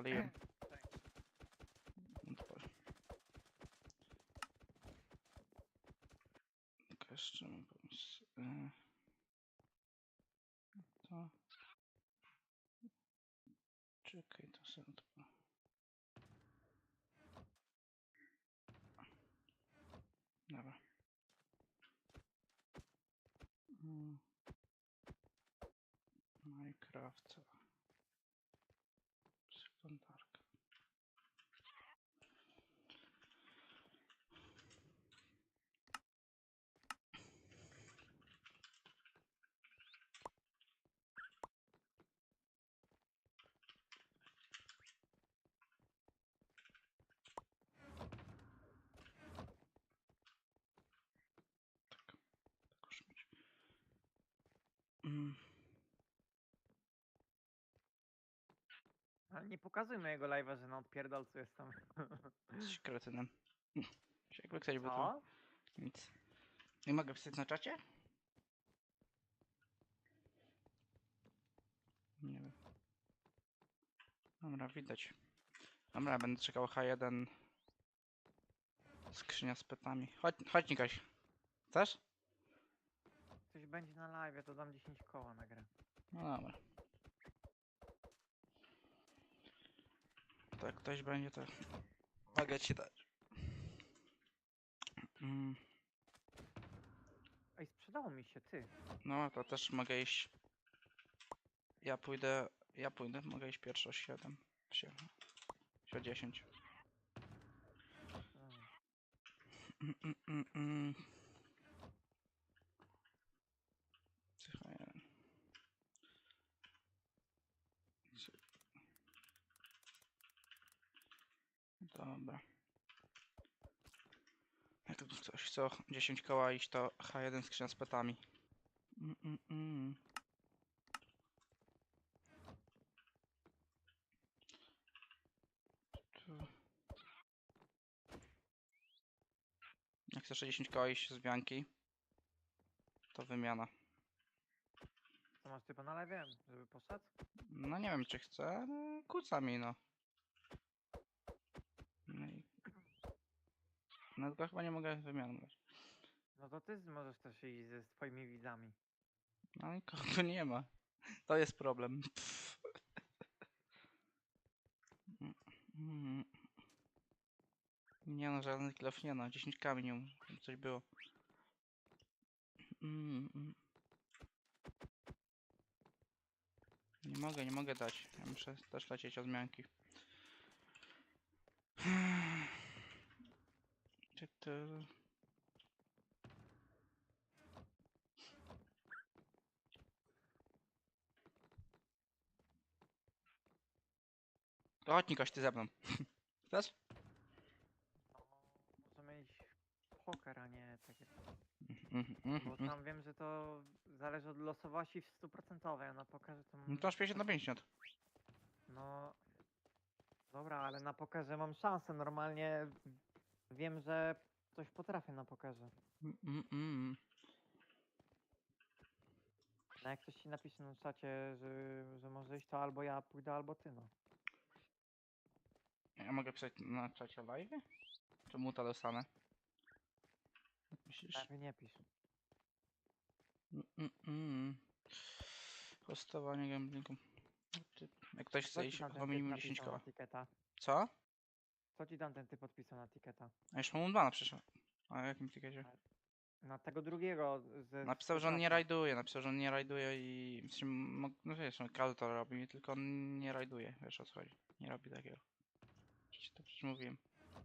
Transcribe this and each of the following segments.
odpaliłem. Odpal. Tylko jeszcze mam pomysł. E, To... Czekaj, to sobie odpal. Dobra. Mm. Minecraft. Przeglądarka. Tak, tak już mieć. Mm. Ale nie pokazuj mojego live'a, że na odpierdolcu jestem. Jesteś kretynem. Jakby ktoś by to... Co? Nic. Nie mogę pisać na czacie? Nie wiem. Dobra, widać. Dobra, będę czekał H1. Skrzynia z pytami. Chodź, chodź Nikoś. Chcesz? Coś będzie na live, to dam 10 koła na grę. No dobra. To jak ktoś będzie, to mogę ci dać. Mm, Ej, sprzedało mi się, ty. no to też mogę iść. Ja pójdę, ja pójdę, mogę iść pierwszy o 7. 7. O 10. Mm. Mm, mm, mm, mm. Słuchaj. Sy- Dobra. Jak tu ktoś chce o 10 koła iść, to H1 skrzynia z petami. Mm, mm, mm. Jak chcesz o 10 koła iść z Bianki, to wymiana. Co masz typa na live, żeby poszedł? No nie wiem czy chcę, ale kuca mi. No i... No tylko chyba nie mogę wymiany dać. No to ty możesz też iść ze swoimi widzami. No i kogo nie ma. To jest problem. Pff. Mm. Nie no, żadnych klef nie no. 10 kamieni, żeby coś było. Mm. Nie mogę, nie mogę dać. Ja muszę też lecieć od zmianki. To chodź Nikoś, ty ze mną. Chcesz? Możemy iść w poker, a nie takie. Mhm, mhm, Bo mhm. tam wiem, że to zależy od losowości w 100%, a na pokerze to... No to masz 50 na 50. No... Dobra, ale na pokerze mam szansę. Normalnie wiem, że coś potrafię na pokerze. Mm, mm, mm. No jak ktoś ci napisze na czacie, że, że może iść, to albo ja pójdę, albo ty, no. Ja mogę pisać na czacie live? Czy muta dostanę? Jak Myślisz? Lepiej nie pisz. Mm, mm, mm. Hostowanie gamblingu. Ty- Jak ktoś chce iść, ten typ minimum 10 napisał koła. Co? Co ci tam ten typ podpisał na tiketa? A już mam dwa na przyszło. A jakim tikecie? Na tego drugiego Napisał, że on nie rajduje, napisał, że on nie rajduje i w sensie, mo- no wiesz, no każdy to robi, tylko on nie rajduje, wiesz o co chodzi. Nie robi takiego. Przecież to przecież mówiłem. No.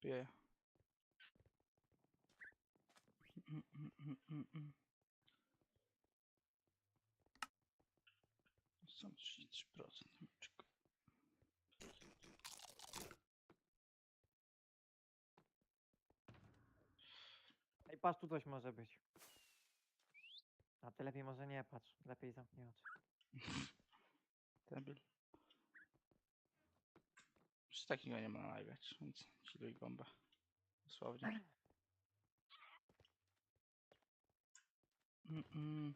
Pije. Mm, mm, mm, mm, mm. Są 33%. Czekaj. Ej, patrz, tu coś może być. A ty lepiej może nie patrz. Lepiej zamknij oczy. Debil. Już takiego nie ma na live, więc ci duj bombę. Dosłownie. Mm-mm.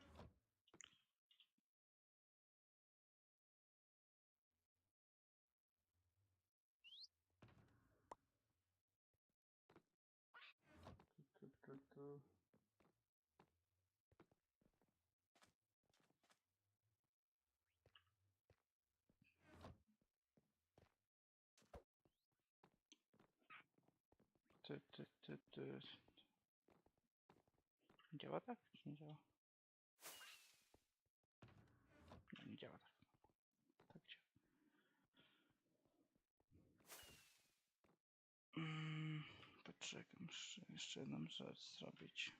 Tu, tu, tu, tu. Ty, ty, ty, ty. Działa tak? Czy nie działa? Nie, nie działa tak. Tak działa. Mm, poczekam, jeszcze, jeszcze jedną rzecz zrobić.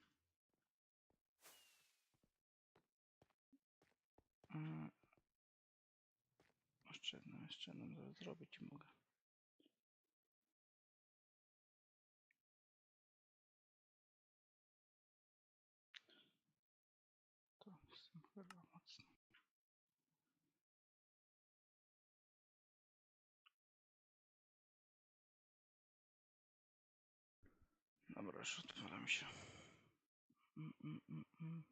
Mm. Jeszcze jedną, jeszcze jedną zrobić mogę. Dobra, już odpalam się. Mm, mm, mm.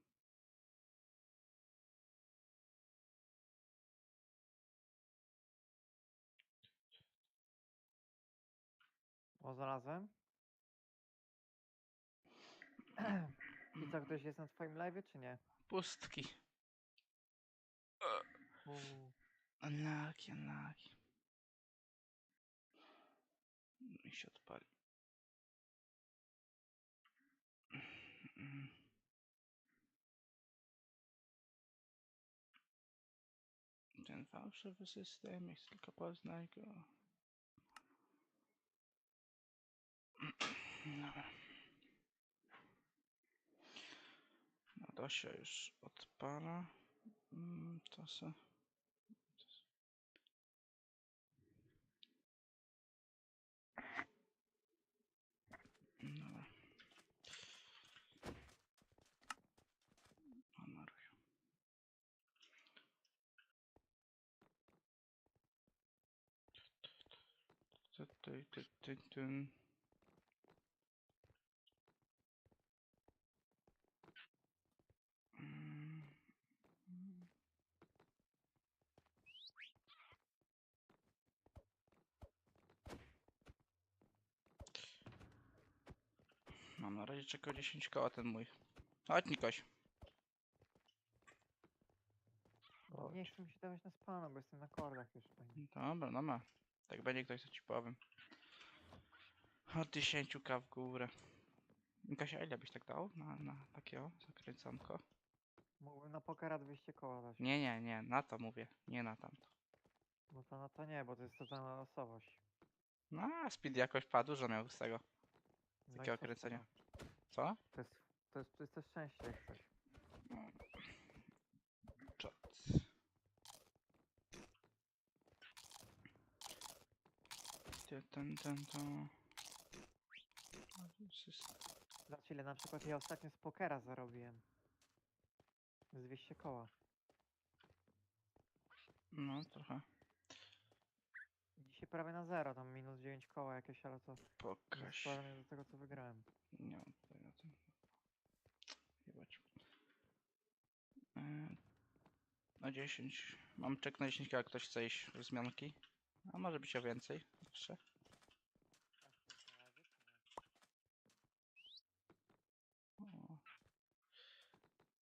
O, znalazłem. I co, ktoś jest na twoim live, czy nie? Pustki. Uuu. Unlucky, unlucky. No i się odpali. Ten fałszywy system jest tylko poznaj go. No to się już odpala. Mm, To se. Dobra. Honoruję. Ty, ty, ty, ty, ty. Mm. Mam na razie czekał 10 koła ten mój. Chodź Nikoś. Nie chcę mi się dawać na spana, bo jestem na kordach już. Dobra, no ma. Tak będzie ktoś, co ci powiem. Od 10 k w górę. Kasia, ile byś tak dał na, na takie o, zakręcanko? Mógłbym na pokera 200 koła dać. Nie, nie, nie, na to mówię, nie na tamto. No to na to nie, bo to jest totalna losowość. No, a speed jakoś padł, że miał z tego. No i Takiego co z kręcenia. tego? Co? To jest, to jest czyste szczęście jak coś. Czat. Ty, Ten, ten, to... Zobacz ile na przykład ja ostatnio z pokera zarobiłem. Z 200 koła. No, trochę. Dzisiaj prawie na zero, tam minus 9 koła jakieś, ale to Pokaż. składane do tego co wygrałem. Nie mam tutaj na tym. Jebać. Yy, Na 10. Mam czek na 10, jak ktoś chce iść w zmianki. A może być o więcej jeszcze. O.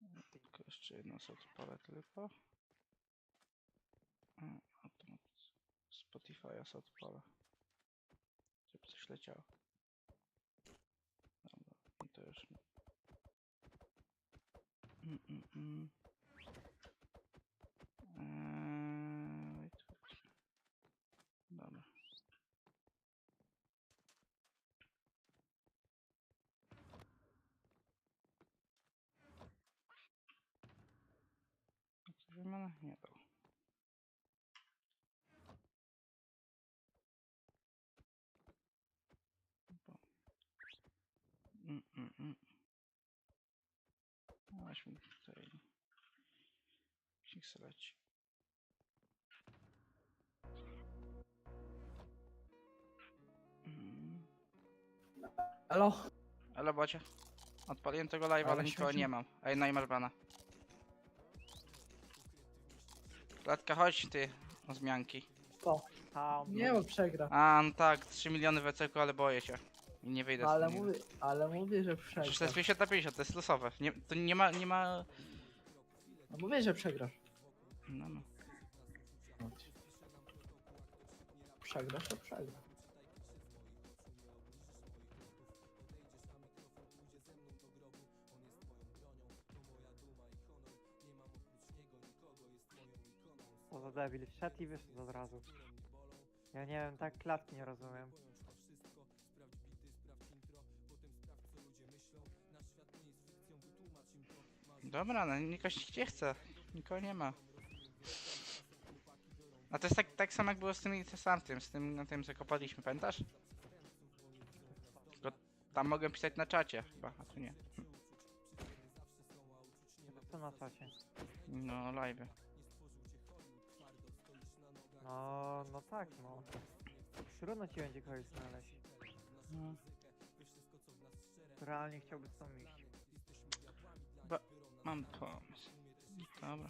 E, Tylko jeszcze jedno sobie odpalę tylko. Spotify'a sobie odpalę. Żeby coś leciało. Dobra, i to już. Mm, mm, mm. Wymiana? Nie. Bo- Mm, mm, mm. No, Weźmy tutaj. Leci. Mm. Halo? Ale bocie. Odpaliłem tego live'a, ale Ale nikogo nie mam. Ej, no i masz bana. Klatka, chodź ty, o zmianki. To. A, on Nie, bo przegra. A, no tak, 3 miliony w ECQ, ale boję się. I nie wyjdę ale z mówię, ale mówię, że Przecież to jest przegrasz. 50 na 50, to jest losowe. Nie, to nie ma, nie ma... No mówię, że przegrasz. No, no. Przegrasz, to przegrasz. Za debil, wszedł i wyszedł od razu. Ja nie wiem, tak klatki nie rozumiem. Dobra, no nikoś nie chce. Nikogo nie ma. A to jest tak, tak samo jak było z tym interesantem, z tym, na tym co kopaliśmy, pamiętasz? Tylko tam mogłem pisać na czacie chyba, a tu nie. Co na czacie? No, live. No, no tak, no. Trudno ci będzie kogoś znaleźć. No. Realnie chciałby z tą iść. Mam pomysł. Dobra.